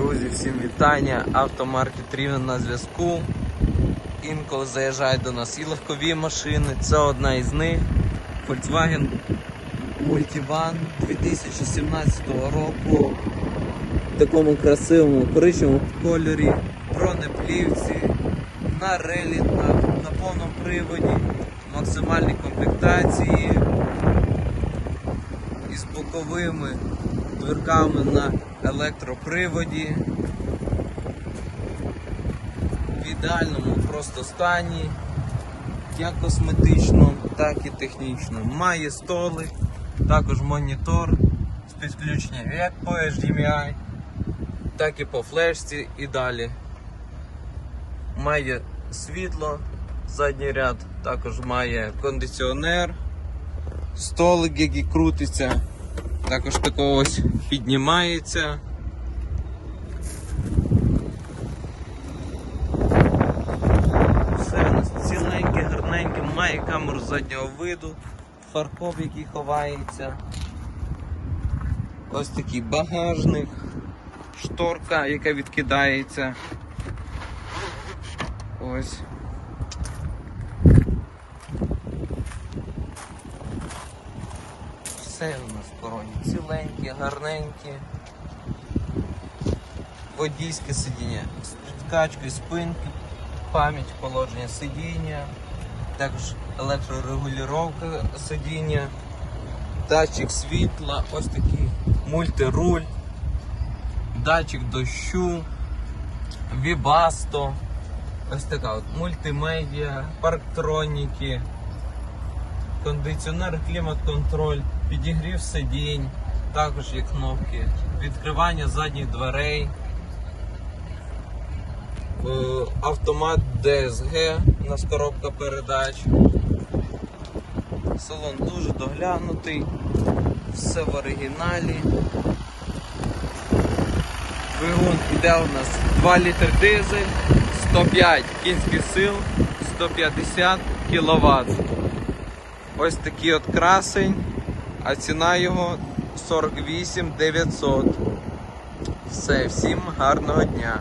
Друзі, всім вітання. Автомаркет Рівне на зв'язку. Інколи заїжджають до нас і легкові машини. Це одна із них. Volkswagen Multivan 2017 року. В такому красивому коричневому кольорі, бронеплівці, на релітах, на повному приводі, максимальній комплектації із боковими дверками на електроприводі. В ідеальному просто стані, як косметично, так і технічно. Має столи, також монітор з підключенням як по HDMI, так і по флешці і далі. Має світло, задній ряд також має кондиціонер, столик, який крутиться. Також тако ось піднімається. Все у нас ціленьке, гарненьке, має камеру заднього виду, фаркоп, який ховається. Ось такий багажник, шторка, яка відкидається. Ось. Все у нас короні ціленькі, гарненькі. Водійське сидіння. З підкачкою спинки, пам'ять положення сидіння, також електрорегулювання сидіння, датчик світла, ось такий мультируль, датчик дощу, вібасто, ось така от мультимедіа, парктроніки кондиціонер, клімат-контроль, підігрів сидінь, також є кнопки, відкривання задніх дверей, е, автомат DSG, у нас коробка передач. Салон дуже доглянутий, все в оригіналі. Двигун іде у нас 2 літр дизель, 105 кінських сил, 150 кВт. Ось такий от красень, а ціна його 48 900. Все, всім гарного дня.